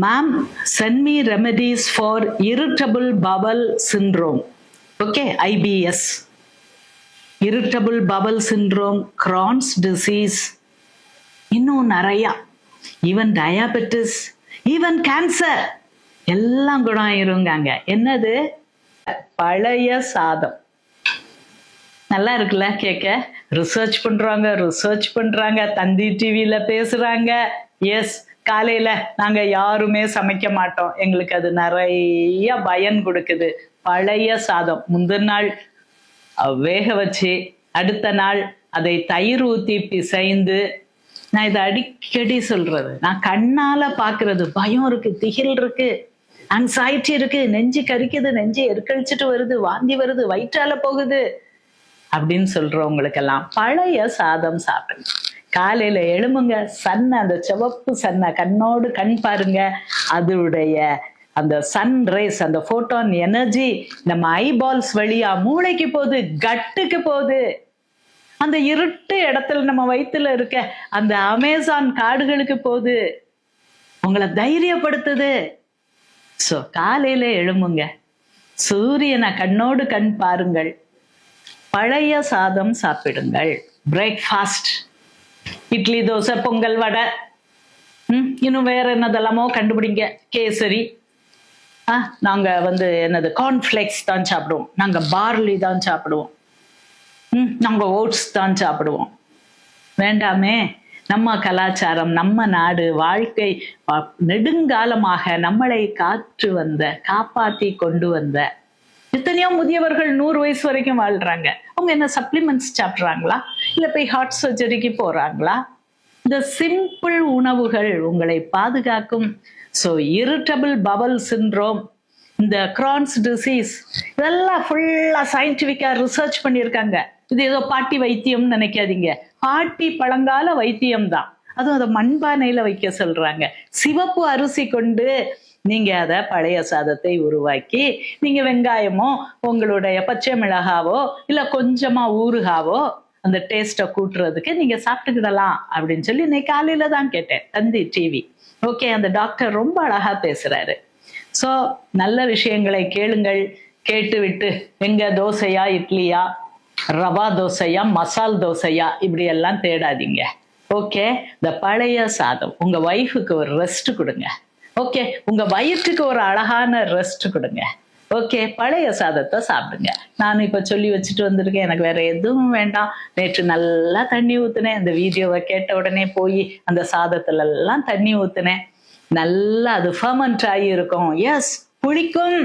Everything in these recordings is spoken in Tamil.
Ma'am send me remedies for irritable bowel syndrome okay IBS irritable bowel syndrome crohn's disease இன்னும் நிறையா. ஈவன் டயாபெட்டிஸ் ஈவன் கேன்சர் எல்லாம் குணம் இருங்காங்க என்னது? பழைய சாதம். நல்லா இருக்குல்ல கேட்க ரிசர்ச் பண்றாங்க ரிசர்ச் பண்றாங்க. தந்தி டிவியில பேசுறாங்க. எஸ் காலையில நாங்க யாருமே சமைக்க மாட்டோம். எங்களுக்கு அது நிறைய பயன் கொடுக்குது. பழைய சாதம். முந்தின நாள் வேக வச்சு அடுத்த நாள் அதை தயிர் ஊத்தி பிசைந்து நான் இதை அடிக்கடி சொல்றது. நான் கண்ணால பாக்குறது. பயம் இருக்கு திகில் இருக்கு anxiety இருக்கு. நெஞ்சு கரிக்குது நெஞ்சு எருக்கழிச்சிட்டு வருது வாந்தி வருது வயிற்றால போகுது அப்படின்னு சொல்றவங்களுக்கெல்லாம் பழைய சாதம் சாப்பிடணும். காலையில எழும்புங்க சன் அந்த சிவப்பு சன்ன கண்ணோடு கண் பாருங்க. அதனுடைய அந்த சன் ரேஸ் அந்த போட்டான் எனர்ஜி நம்ம ஐபால்ஸ் வழியா மூளைக்கு போகுது கட்டுக்கு போகுது. அந்த இருட்டு இடத்துல நம்ம வயிற்றுல இருக்க அந்த அமேசான் காடுகளுக்கு போகுது. உங்களை தைரியப்படுத்துது. ஸோ காலையில எழும்புங்க. சூரியனை கண்ணோடு கண் பாருங்கள். பழைய சாதம் சாப்பிடுங்கள். பிரேக்ஃபாஸ்ட் இட்லி தோசை பொங்கல் வடை. ம் இன்னும் வேற என்னதெல்லாமோ கண்டுபிடிங்க. கேசரி. ஆ நாங்க வந்து என்னது கார்ன்ஃப்ளெக்ஸ் தான் சாப்பிடுவோம். நாங்க பார்லி தான் சாப்பிடுவோம். ம் நாங்க ஓட்ஸ் தான் சாப்பிடுவோம். வேண்டாமே நம்ம கலாச்சாரம் நம்ம நாடு வாழ்க்கை நெடுங்காலமாக நம்மளை காற்று வந்த காப்பாற்றி கொண்டு வந்த எத்தனையோ முதியவர்கள் நூறு வயசு வரைக்கும் வாழ்றாங்க. அவங்க என்ன சப்ளிமெண்ட்ஸ் சாப்பிட்றாங்களா? இல்ல போய் ஹார்ட் சர்ஜரிக்கு போறாங்களா? இந்த சிம்பிள் உணவுகள் உங்களை பாதுகாக்கும். ஸோ இரிட்டபிள் பவல் சிண்ட்ரோம் இந்த கிரான்ஸ் டிசீஸ் இதெல்லாம் ஃபுல்லா சயின்டிஃபிக்காக ரிசர்ச் பண்ணியிருக்காங்க. இது ஏதோ பாட்டி வைத்தியம்னு நினைக்காதீங்க. பாட்டி பழங்கால வைத்தியம் தான் அதுவும் அதை மண்பானையில வைக்க சொல்கிறாங்க சிவப்பு அரிசி கொண்டு நீங்க அதை பழைய சாதத்தை உருவாக்கி நீங்க வெங்காயமோ உங்களுடைய பச்சை மிளகாவோ இல்ல கொஞ்சமா ஊறுகாவோ அந்த டேஸ்ட்டை கூட்டுறதுக்கு நீங்க சாப்பிட்டுக்கிடலாம் அப்படின்னு சொல்லி இன்னைக்கு காலையில தான் கேட்டேன் தந்தி டிவி ஓகே அந்த டாக்டர் ரொம்ப அழகா பேசுறாரு. சோ நல்ல விஷயங்களை கேளுங்கள். கேட்டுவிட்டு எங்க தோசையா இட்லியா ரவா தோசையா மசால் தோசையா இப்படி எல்லாம் தேடாதீங்க. ஓகே இந்த பழைய சாதம் உங்க ஒய்ஃபுக்கு ஒரு ரெஸ்ட் கொடுங்க. ஓகே உங்க வயிற்றுக்கு ஒரு அழகான ரெஸ்ட் கொடுங்க. ஓகே பழைய சாதத்தை சாப்பிடுங்க. நான் இப்ப சொல்லி வச்சுட்டு வந்திருக்கேன். எனக்கு வேற எதுவும் வேண்டாம். நேற்று நல்லா தண்ணி ஊத்துனேன். இந்த வீடியோவை கேட்ட உடனே போய் அந்த சாதத்துல எல்லாம் தண்ணி ஊத்துனேன். நல்லா அது ஃபர்மெண்ட் ஆகி இருக்கும். எஸ் புளிக்கும்.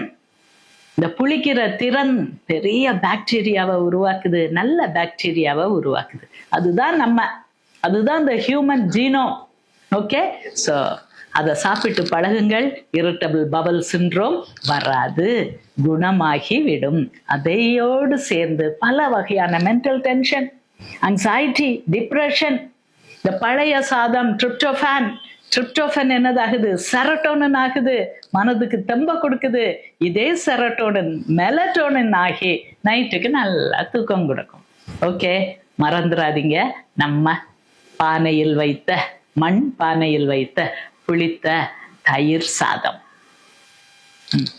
இந்த புளிக்கிற திறன் பெரிய பாக்டீரியாவை உருவாக்குது. நல்ல பாக்டீரியாவை உருவாக்குது. அதுதான் நம்ம அதுதான் இந்த ஹியூமன் ஜீனோ ஓகே ஸோ அதை சாப்பிட்டு பழகுங்கள். இரிட்டபிள் பபல் சிண்ட்ரோம் வராது. குணமாகி விடும் அதையோடு சேர்ந்து பல வகையான மென்டல் டென்ஷன் அங்ஸைட்டி டிப்ரெஷன் இந்த பழைய சாதம் ட்ரிப்டோஃபேன் ட்ரிப்டோஃபன் என்னதாகுது? செரட்டோனன் ஆகுது. மனதுக்கு தெம்ப கொடுக்குது. இதே செரட்டோனன் மெலட்டோனன் ஆகி நைட்டுக்கு நல்லா தூக்கம் கொடுக்கும். ஓகே? மறந்துடாதீங்க. நம்ம பானையில் வைத்த மண் பானையில் வைத்த புளித்த தயிர் சாதம் ம்.